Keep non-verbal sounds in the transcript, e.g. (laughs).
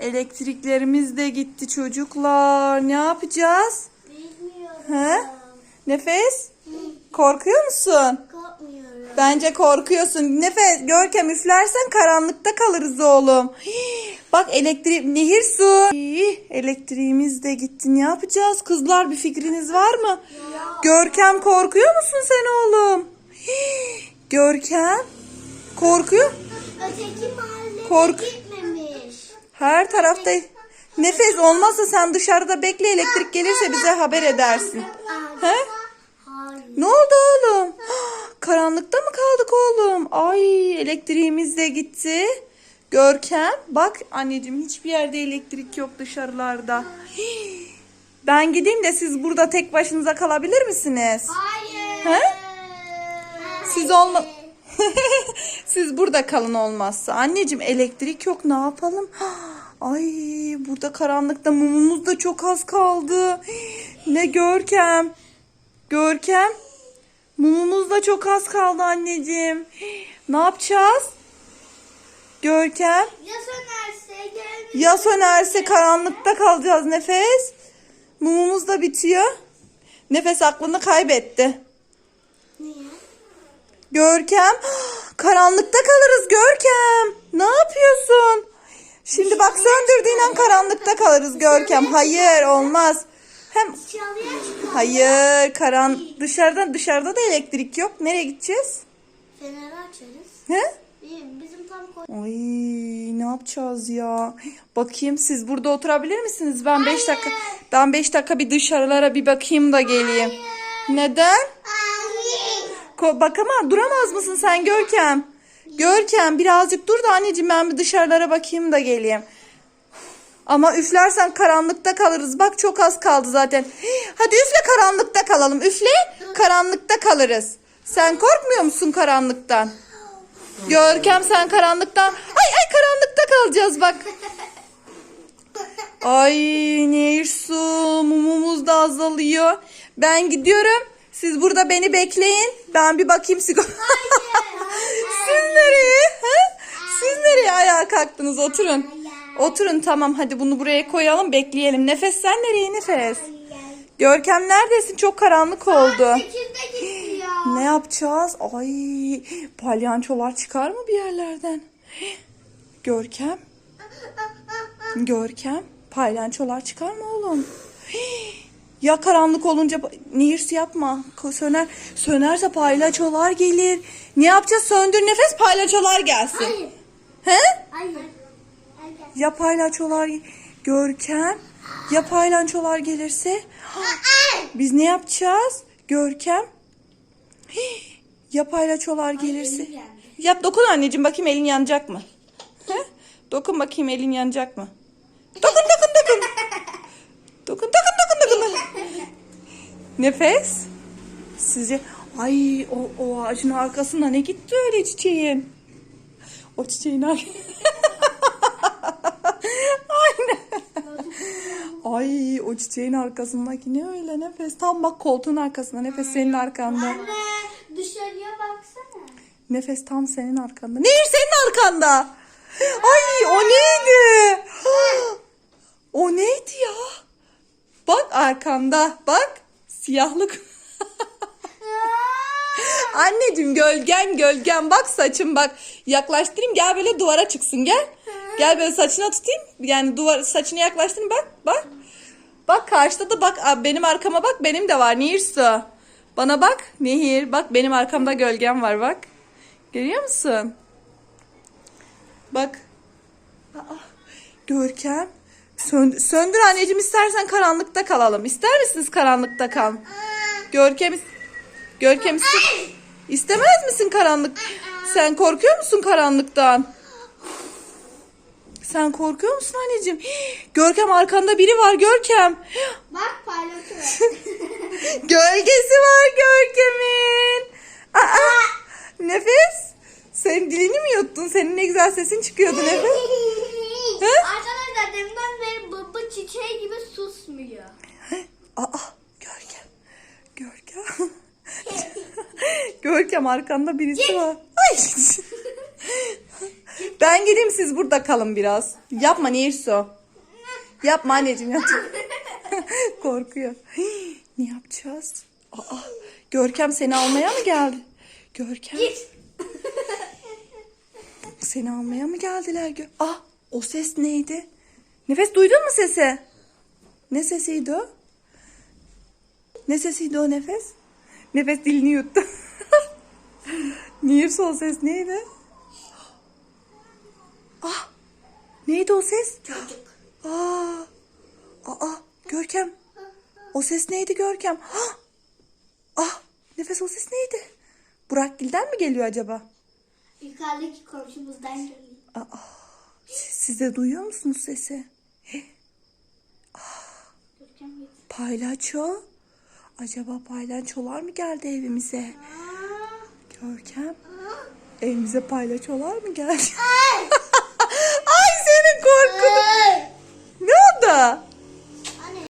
Elektriklerimiz de gitti çocuklar. Ne yapacağız? Bilmiyorum. He? Nefes? Korkuyor musun? Korkmuyorum. Bence korkuyorsun. Nefes, Görkem üflersen karanlıkta kalırız oğlum. Hii, (gasps) Bak elektrik, nehir su. Elektriğimiz de gitti. Ne yapacağız? Kızlar bir fikriniz var mı? Görkem korkuyor musun sen oğlum? Hii, (gasps) Görkem korkuyor. Öteki mahalleye Kork-. Her tarafta nefes olmazsa sen dışarıda bekle elektrik gelirse bize haber edersin. He? Ne oldu oğlum? (gasps) Karanlıkta mı kaldık oğlum? Ay elektriğimiz de gitti. Görkem bak anneciğim hiçbir yerde elektrik yok dışarılarda. Hii. (gasps) Ben gideyim de siz burada tek başınıza kalabilir misiniz? Hayır. He? Siz olma (laughs) Siz burada kalın olmazsa. Anneciğim elektrik yok ne yapalım? (gasps) Ay burada karanlıkta mumumuz da çok az kaldı. Ne Görkem. Görkem. Mumumuz da çok az kaldı anneciğim. Ne yapacağız? Görkem. Ya sönerse gelmiş. Ya sönerse karanlıkta kalacağız Nefes. Mumumuz da bitiyor. Nefes aklını kaybetti. Niye? Görkem. (gasps) Karanlıkta kalırız Görkem. Ne yapıyorsun? Şimdi bak söndürdüğün an karanlıkta kalırız Görkem. Hayır olmaz. Hem hayır karan dışarıda dışarıda da elektrik yok. Nereye gideceğiz? Feneri açarız. He? Bizim tam. Ay ne yapacağız ya? Bakayım siz burada oturabilir misiniz? Ben 5 dakika ben 5 dakika bir dışarılara bir bakayım da geleyim. Neden? Ko- Bakama duramaz mısın sen Görkem? Görkem birazcık dur da anneciğim ben bir dışarılara bakayım da geleyim. Ama üflersen karanlıkta kalırız. Bak çok az kaldı zaten. (gasps) Hadi üfle karanlıkta kalalım. Üfle karanlıkta kalırız. Sen korkmuyor musun karanlıktan? Görkem sen karanlıktan. Ay ay karanlıkta kalacağız bak. Ay nehir su mumumuz da azalıyor. Ben gidiyorum. Siz burada beni bekleyin. Ben bir bakayım sigara. Siz nereye? Ha? Siz nereye ayağa kalktınız? Oturun. Oturun tamam hadi bunu buraya koyalım bekleyelim. Nefes sen nereye nefes? Görkem neredesin? Çok karanlık oldu. Ne yapacağız? Ay palyançolar çıkar mı bir yerlerden? Görkem. Görkem. Palyançolar çıkar mı oğlum? Ya karanlık olunca Nehir yapma. Söner. Sönerse palyaçolar gelir. Ne yapacağız? Söndür nefes palyaçolar gelsin. Hayır. He? Hayır. Ya palyaçolar Görkem. Ya palyaçolar gelirse? Biz ne yapacağız? Görkem. Hii, Ya palyaçolar gelirse? Yap dokun anneciğim bakayım elin yanacak mı? He? Dokun bakayım elin yanacak mı? Dokun dokun dokun. dokun dokun dokun dokun. Nefes. Sizce ay o, o ağacın arkasında ne gitti öyle çiçeğin? O çiçeğin (laughs) Aynen. Ay o çiçeğin arkasındaki ne öyle nefes? Tam bak koltuğun arkasında nefes senin arkanda. Anne dışarıya baksana. Nefes tam senin arkanda. Nehir senin arkanda. Ay o neydi? (gasps) O neydi ya? Bak arkanda. Bak siyahlık. Anneciğim gölgen gölgen bak saçım bak. Yaklaştırayım gel böyle duvara çıksın gel. Gel böyle saçına tutayım. Yani duvar saçını yaklaştırayım bak bak. Bak karşıda da bak benim arkama bak benim de var Nehir su. Bana bak Nehir bak benim arkamda gölgem var bak. Görüyor musun? Bak. Aa, Görkem. Söndür, söndür anneciğim istersen karanlıkta kalalım. İster misiniz karanlıkta kal? Görkem Görkem iste- istemez misin karanlık? Sen korkuyor musun karanlıktan? Sen korkuyor musun anneciğim? (gasps) Görkem arkanda biri var Görkem. (gasps) Bak palyaço. (laughs) Gölgesi var Görkem'in. Aa, (laughs) nefes. Sen dilini mi yuttun? Senin ne güzel sesin çıkıyordu nefes. (laughs) Arkadaşlar deminden beri baba çiçeği gibi susmuyor. Aa, Görkem. Görkem. Görkem arkanda birisi var. Ay. (laughs) (laughs) Ben geleyim siz burada kalın biraz. Yapma Nirsu. Yapma anneciğim yat. (laughs) Korkuyor. Hii, ne yapacağız? Aa, Görkem seni almaya mı geldi? Görkem Git. seni almaya mı geldiler? Gö ah o ses neydi? Nefes duydun mu sesi? Ne sesiydi o? Ne sesiydi o nefes? Nefes dilini yuttu. Nirsu o ses neydi? Ah neydi o ses? Aa, aa, Görkem. O ses neydi Görkem? Ah, ah, nefes o ses neydi? Burak Gil'den mi geliyor acaba? Yukarıdaki komşumuzdan geliyor. Siz, siz de duyuyor musunuz sesi? Görkem git. Paylaço. Acaba paylaçolar mı geldi evimize? Görkem evimize paylaşıyorlar mı geldi? Ay (laughs) seni korkudum. Ne oldu?